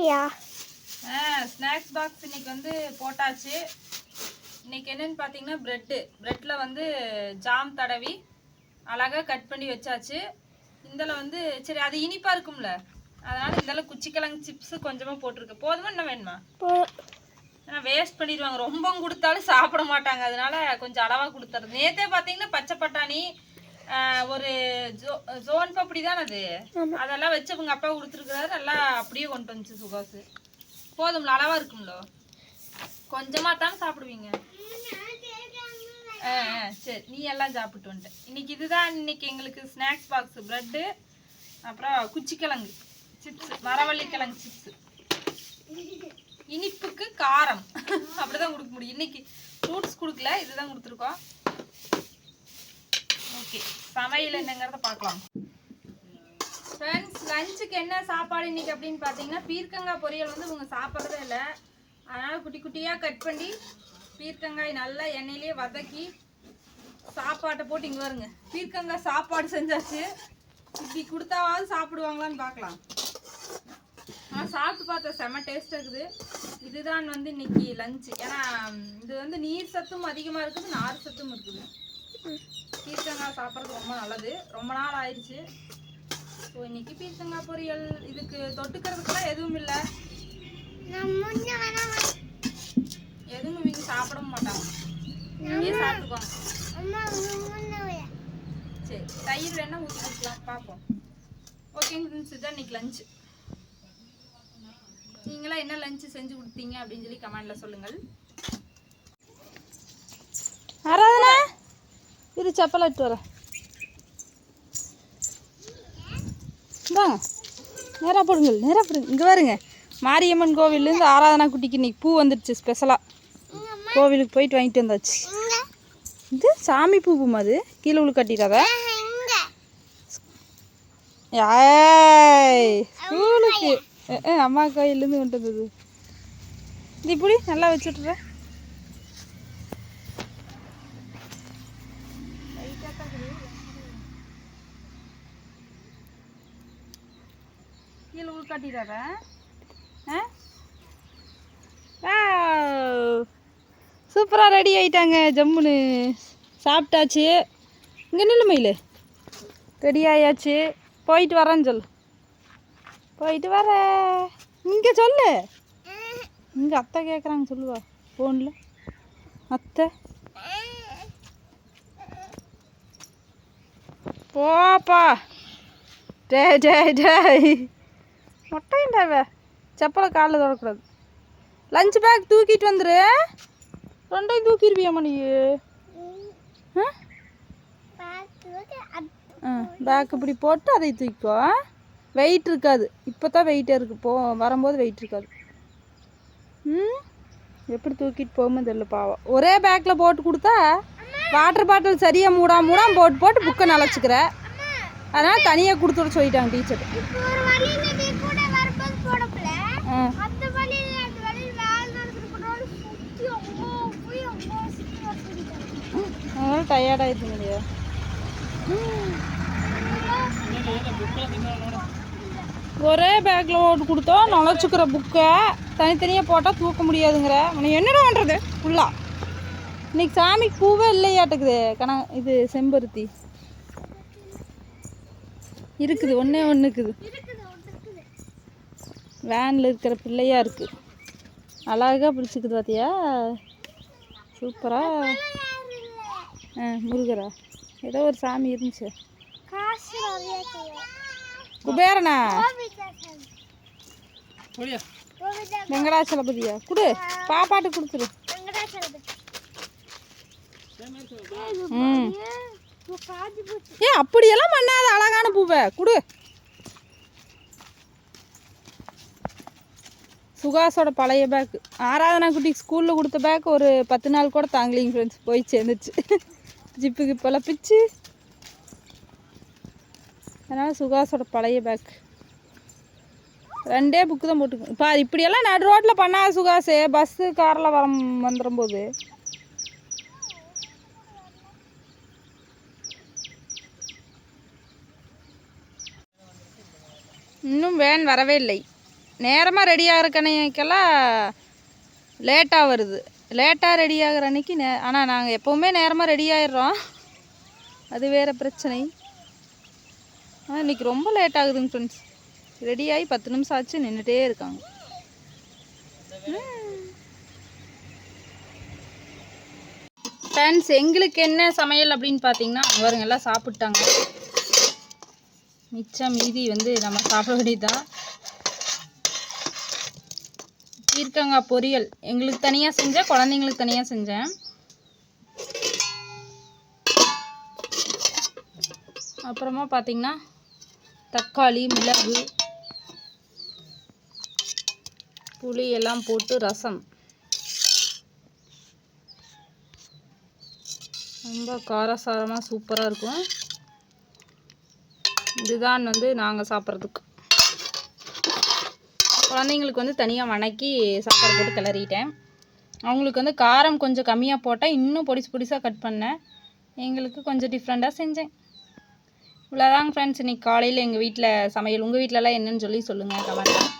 இல்லையா snacks box இன்னைக்கு வந்து போட்டாச்சு. இன்னைக்கு என்னன்னு பார்த்தீங்கன்னா ப்ரெட்டு ப்ரெட்டில் வந்து ஜாம் தடவி அழகாக கட் பண்ணி வச்சாச்சு. இதில் வந்து சரி அது இனிப்பாக இருக்கும்ல. அதனால இதில் குச்சிக்கிழங்கு சிப்ஸு கொஞ்சமாக போட்டிருக்கு. போதுமா என்ன வேணுமா? ஏன்னா வேஸ்ட் பண்ணிடுவாங்க. ரொம்ப கொடுத்தாலும் சாப்பிட மாட்டாங்க. அதனால கொஞ்சம் அளவாக கொடுத்துறது. நேற்றே பார்த்தீங்கன்னா பச்சை பட்டாணி ஒரு ஜோன் பப்படி தான் அது? அதெல்லாம் வச்சு அவங்க அப்பா கொடுத்துருக்குறாரு. நல்லா அப்படியே கொண்டு வந்துச்சு சுகாசு. போதும்ல அளவாக இருக்கும்ல. கொஞ்சமாக தானே சாப்பிடுவீங்க. ஆ ஆ, சரி நீ எல்லாம் சாப்பிட்டு வந்துட்ட இன்னைக்கு இதுதான் இன்னைக்கு எங்களுக்கு ஸ்நாக்ஸ் பாக்ஸ் ப்ரெட்டு அப்புறம் குச்சிக்கிழங்கு சிப்ஸ் மரவள்ளி கிழங்கு சிப்ஸ் இனிப்புக்கு காரம். அப்படிதான் கொடுக்க முடியும். இன்னைக்கு ஃப்ரூட்ஸ் கொடுக்கல இதுதான் கொடுத்துருக்கோம். ஓகே சமையல் என்னங்கிறத பார்க்கலாம். ஃப்ரெண்ட்ஸ் லஞ்சுக்கு என்ன சாப்பாடு இன்றைக்கி அப்படின்னு பார்த்தீங்கன்னா பீர்க்கங்காய் பொரியல் வந்து இவங்க சாப்பிட்றதே இல்லை. அதனால் குட்டி குட்டியாக கட் பண்ணி பீர்க்கங்காய் நல்லா எண்ணெயிலேயே வதக்கி சாப்பாட்டை போட்டு இங்கே வருங்க பீர்க்கங்காய் சாப்பாடு செஞ்சாச்சு. இப்படி கொடுத்தாவது சாப்பிடுவாங்களான்னு பார்க்கலாம். நான் சாப்பிட்டு பார்த்தேன் செம்ம டேஸ்ட் இருக்குது. இதுதான் வந்து இன்னைக்கு லஞ்சு ஏன்னா இது வந்து நீர் சத்தும் அதிகமாக இருக்குது நார் சத்தும் இருக்குது. சாப்பிட்றது ரொம்ப நல்லது. ரொம்ப நாள் ஆயிடுச்சு. ஸோ இன்னைக்கு பீர்க்கங்காய் பொரியல். இதுக்கு தொட்டுக்கிறதுக்குலாம் எதுவும் இல்லை. எதுவும் இவங்க சாப்பிடவும் மாட்டாங்க. சரி தயிர் வேணா ஊற்றி கொடுக்கலாம். பார்ப்போம் ஓகேங்க ஃப்ரெண்ட்ஸ் இதுதான் இன்னைக்கு லஞ்சு நீங்களாம் என்ன லஞ்சு செஞ்சு கொடுத்தீங்க அப்படின்னு சொல்லி கமெண்ட்ல சொல்லுங்கள். இது இரு எடுத்து வரேன். வாங்க நேராக போடுங்கள் நேராக போடுங்க இங்கே பாருங்க மாரியம்மன் கோவில்லேருந்து ஆராதனா குட்டிக்கு இன்னைக்கு பூ வந்துடுச்சு ஸ்பெஷலாக கோவிலுக்கு போயிட்டு வாங்கிட்டு வந்தாச்சு. இது சாமி பூ பூமா அது? கீழே உள்ள கட்டிடாத? ஸ்கூலுக்கு அம்மா கோயிலேருந்து கொண்டு வந்தது. இது இப்படி நல்லா வச்சுட்றேன் கீழே உள் காட்டிடாத சூப்பராக ரெடி ஆயிட்டாங்க ஜம்முன்னு. சாப்பிட்டாச்சு. இங்கே நில்லு மயில். ரெடி ஆயாச்சு. போயிட்டு வரேன்னு சொல்லு. போயிட்டு வர. இங்கே சொல்லு. இங்கே அத்தை கேட்குறாங்க சொல்லுவா. ஃபோனில் அத்தை. போப்பா. டே டே டேய். மொட்டைண்டாவ செப்பலை காலில் தொடக்கூடாது லஞ்ச் பேக் தூக்கிட்டு வந்துரு. ரெண்டையும் தூக்கிடுவியாம்மா நீ. ஆ? பேக் இப்படி போட்டு அதை தூக்கிக்கோ. வெயிட் இருக்காது. இப்போ தான் வெயிட்டாக இருக்குது போ வரும்போது வெயிட் இருக்காது. ம்? எப்படி தூக்கிட்டு போகுமோ தெரியல பாவம். ஒரே பேக்கில் போட்டு கொடுத்தா வாட்டர் பாட்டில் சரியாக மூடாம மூடாம போட்டு போட்டு புக்கை நனைச்சிக்கிற அதனால் தனியாக கொடுத்து விட சொல்லிட்டாங்க டீச்சர் அதனால டயர்டாகிடுங்க இல்லையா? ஒரே பேக்கில் போட்டு கொடுத்தோம் நுழைச்சிக்கிற புக்கை தனித்தனியாக போட்டால் தூக்க முடியாதுங்கிற. உனக்கு என்னடா பண்ணுறது ஃபுல்லாக இன்னைக்கு சாமிக்கு பூவே இல்லையாட்டுக்குது. கண இது செம்பருத்தி. இருக்குது ஒன்றே ஒன்று இருக்குது இருக்குது ஒன்று இருக்குது வேனில் இருக்கிற பிள்ளையாக இருக்குது அழகாக பிடிச்சிக்குது பார்த்தியா சூப்பராக ஆ முருகரா? ஏதோ ஒரு சாமி இருந்துச்சு. குபேரனா? வெங்கடாச்சலபதியா கொடு. பாப்பாட்டு கொடுத்துரு. ம். ஏ அப்படியெல்லாம் பண்ணாத அழகான பூவை. கொடு. சுகாஸோட பழைய பேக் ஆராதனா குட்டிக்கு ஸ்கூலில் கொடுத்த பேக் ஒரு பத்து நாள் கூட தாங்கலிங்க ஃப்ரெண்ட்ஸ் போய் சேர்ந்துச்சு. ஜிப்புக்கு கிப்பெல்லாம் பிச்சு அதனால் சுகாஸோட பழைய பேக் ரெண்டே புக்கு தான் போட்டுக்கணும். இப்போ இப்படியெல்லாம் நடு ரோட்டில் பண்ணாத சுகாசு பஸ்ஸு காரில் வர வந்துடும் போது இன்னும் வேன் வரவே இல்லை. நேரமாக ரெடி ஆகிற கணக்கெல்லாம் லேட்டாக வருது. லேட்டாக ரெடி ஆகிற அன்னைக்கு நே ஆனால் நாங்கள் எப்போவுமே நேரமாக ரெடி ஆகிடுறோம் அது வேறு பிரச்சனை. ஆனால் இன்றைக்கி ரொம்ப லேட் ஆகுதுங்க ஃப்ரெண்ட்ஸ் ரெடி ஆகி பத்து நிமிஷம் ஆச்சு நின்றுட்டே இருக்காங்க. ஃப்ரெண்ட்ஸ் எங்களுக்கு என்ன சமையல் அப்படின்னு பார்த்தீங்கன்னா அவருங்க எல்லாம் சாப்பிட்டாங்க. மிச்சம் மீதி வந்து நம்ம சாப்பிட வேண்டியதுதான். பீர்க்கங்காய் பொரியல். எங்களுக்கு தனியாக செஞ்சேன் குழந்தைங்களுக்கு தனியாக செஞ்சேன். அப்புறமா பார்த்தீங்கன்னா தக்காளி மிளகு புளி எல்லாம் போட்டு ரசம். ரொம்ப காரசாரமாக சூப்பராக இருக்கும். இதுதான் வந்து நாங்கள் சாப்பிட்றதுக்கு. குழந்தைங்களுக்கு வந்து தனியாக வணக்கி சாப்பாடு போட்டு கிளறிட்டேன். அவங்களுக்கு வந்து காரம் கொஞ்சம் கம்மியாக போட்டால் இன்னும் பொடிசு பொடிசாக கட் பண்ணேன். எங்களுக்கு கொஞ்சம் டிஃப்ரெண்ட்டாக செஞ்சேன். இவ்வளோதாங்க ஃப்ரெண்ட்ஸ் இன்னைக்கு காலையில் எங்கள் வீட்டில் சமையல். உங்கள் வீட்டிலலாம் என்னன்னு சொல்லி சொல்லுங்கள் கமெண்ட்டில்